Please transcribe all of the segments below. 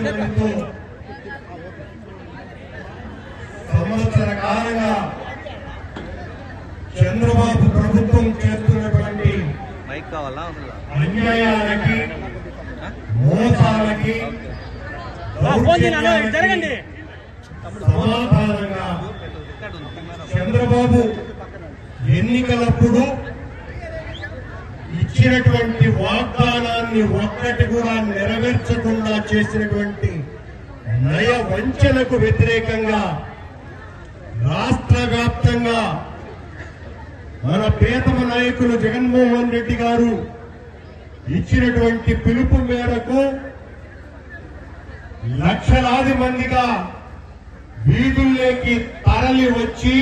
మందితో సంవత్సర కాలంగా చంద్రబాబు ప్రభుత్వం చేస్తున్నటువంటి అన్యాయాలకి మోసాలకి జరగండి. సమాధానంగా చంద్రబాబు ఎన్నికలప్పుడు ఇచ్చినటువంటి వాగ్దానాన్ని ఒక్కటి కూడా నెరవేర్చకుండా చేసినటువంటి నయ వంచనకు వ్యతిరేకంగా రాష్ట్ర వ్యాప్తంగా మన ప్రియతమ నాయకులు జగన్మోహన్ రెడ్డి గారు ఇచ్చినటువంటి పిలుపు మేరకు లక్షలాది మందిగా వీధుల్లోకి తరలి వచ్చి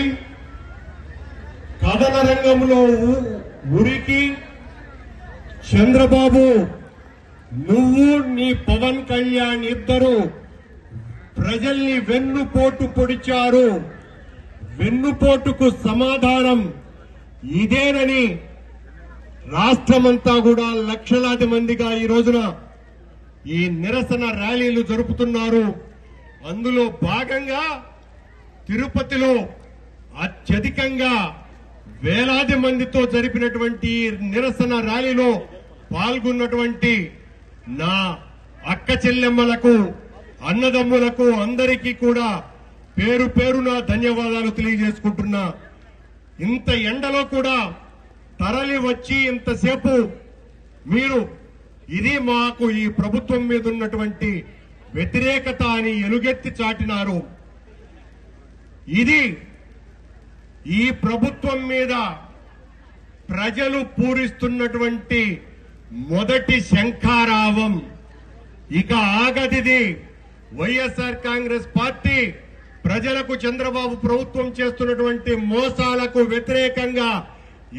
కథన రంగంలో ఉరికి చంద్రబాబు నువ్వు నీ పవన్ కళ్యాణ్ ఇద్దరు ప్రజల్ని వెన్నుపోటు పొడిచారు. వెన్నుపోటుకు సమాధానం ఇదేనని రాష్ట్రమంతా కూడా లక్షలాది మందిగా ఈ రోజున ఈ నిరసన ర్యాలీలు జరుపుతున్నారు. అందులో భాగంగా తిరుపతిలో అత్యధికంగా వేలాది మందితో జరిపినటువంటి నిరసన ర్యాలీలో పాల్గొన్నటువంటి నా అక్క చెల్లెమ్మలకు అన్నదమ్ములకు అందరికీ కూడా పేరు పేరున ధన్యవాదాలు తెలియజేసుకుంటున్నా. ఇంత ఎండలో కూడా తరలి వచ్చి ఇంతసేపు మీరు ఇది మాకు ఈ ప్రభుత్వం మీద ఉన్నటువంటి వ్యతిరేకత అని ఎలుగెత్తి చాటినారు. ఇది ఈ ప్రభుత్వం మీద ప్రజలు పూరిస్తున్నటువంటి మొదటి శంఖారావం. ఇక ఆగదిది వైఎస్ఆర్ కాంగ్రెస్ పార్టీ. ప్రజలకు చంద్రబాబు ప్రభుత్వం చేస్తున్నటువంటి మోసాలకు వ్యతిరేకంగా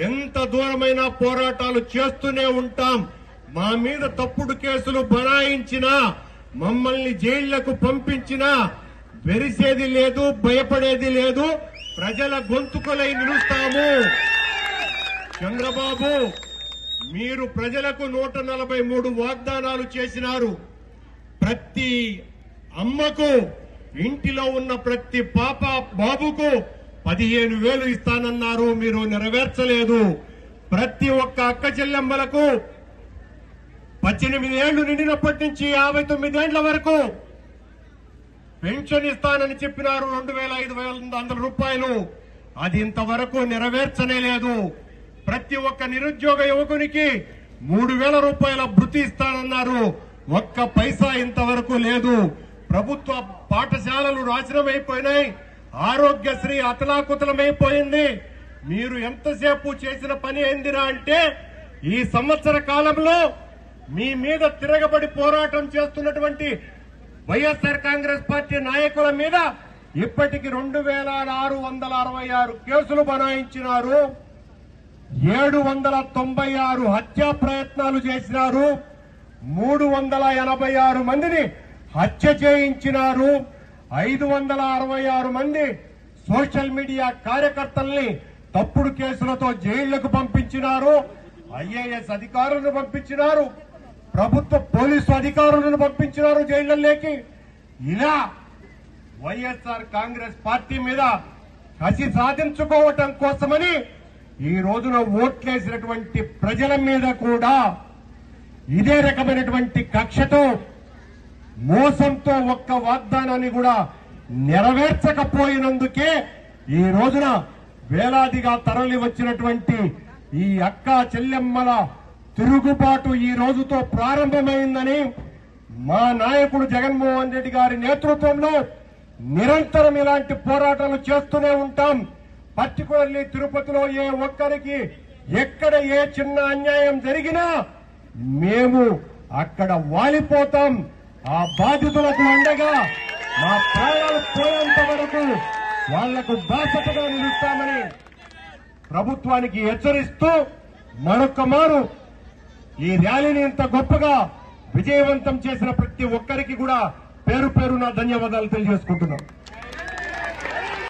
ఎంత దూరమైన పోరాటాలు చేస్తూనే ఉంటాం. మా మీద తప్పుడు కేసులు బనాయించినా మమ్మల్ని జైళ్ళకు పంపించినా వెరిసేది లేదు భయపడేది లేదు. ప్రజల గొంతుకలై నిలుస్తాము. చంద్రబాబు మీరు ప్రజలకు నూట నలభై మూడు వాగ్దానాలు చేసినారు. ప్రతి అమ్మకు ఇంటిలో ఉన్న ప్రతి పాప బాబుకు పదిహేను వేలు ఇస్తానన్నారు. మీరు నెరవేర్చలేదు. ప్రతి ఒక్క అక్క చెల్లెమ్మలకు పద్దెనిమిది ఏళ్ళు నిండినప్పటి నుంచి యాభై తొమ్మిదేళ్ళ వరకు పెన్షన్ ఇస్తానని చెప్పినారు. రెండు వేల ఐదు వేల వందల రూపాయలు. అది ఇంతవరకు నెరవేర్చనే లేదు. ప్రతి ఒక్క నిరుద్యోగ యువకునికి మూడు వేల రూపాయల భృతి ఇస్తానన్నారు. ఒక్క పైసా ఇంతవరకు లేదు. ప్రభుత్వ పాఠశాలలు నాశనమైపోయినాయి. ఆరోగ్యశ్రీ అతలాకుతలమైపోయింది. మీరు ఎంతసేపు చేసిన పని ఏందిరా అంటే ఈ సంవత్సర కాలంలో మీ మీద తిరగబడి పోరాటం చేస్తున్నటువంటి వైఎస్ఆర్ కాంగ్రెస్ పార్టీ నాయకుల మీద ఇప్పటికి రెండు వేల ఆరు వందల అరవై ఆరు కేసులు బనాయించినారు. ఏడు వందల తొంభై ఆరు హత్యా ప్రయత్నాలు చేసినారు. మూడు వందల ఎనభై ఆరు మందిని హత్య చేయించినారు. ఐదు వందల అరవై ఆరు మంది సోషల్ మీడియా కార్యకర్తల్ని తప్పుడు కేసులతో జైళ్ళకు పంపించినారు. ఐఏఎస్ అధికారులను పంపించినారు. ప్రభుత్వ పోలీసు అధికారులను పంపించినారు జైళ్ళలోకి ఇలా వైఎస్ఆర్ కాంగ్రెస్ పార్టీ మీద కసి సాధించుకోవటం కోసమని ఈ రోజున ఓట్లేసినటువంటి ప్రజల మీద కూడా ఇదే రకమైనటువంటి కక్షతో మోసంతో ఒక్క వాగ్దానాన్ని కూడా నెరవేర్చకపోయినందుకే ఈ రోజున వేలాదిగా తరలి వచ్చినటువంటి ఈ అక్క చెల్లెమ్మల తిరుగుబాటు ఈ రోజుతో ప్రారంభమైందని మా నాయకుడు జగన్మోహన్ రెడ్డి గారి నేతృత్వంలో నిరంతరం ఇలాంటి పోరాటాలు చేస్తూనే ఉంటాం. పర్టికులర్లీ తిరుపతిలో ఏ ఒక్కరికి ఎక్కడ ఏ చిన్న అన్యాయం జరిగినా మేము అక్కడ వాలిపోతాం. ఆ బాధితులకు అండగా మా ప్రాణాలు పోయేంత వరకు వాళ్ళకు బాసటగా నిలుస్తామని ప్రభుత్వానికి హెచ్చరిస్తూ మరొక్క మారు ఈ ర్యాలీని ఇంత గొప్పగా విజయవంతం చేసిన ప్రతి ఒక్కరికి కూడా పేరు పేరున ధన్యవాదాలు తెలియజేసుకుంటున్నాం.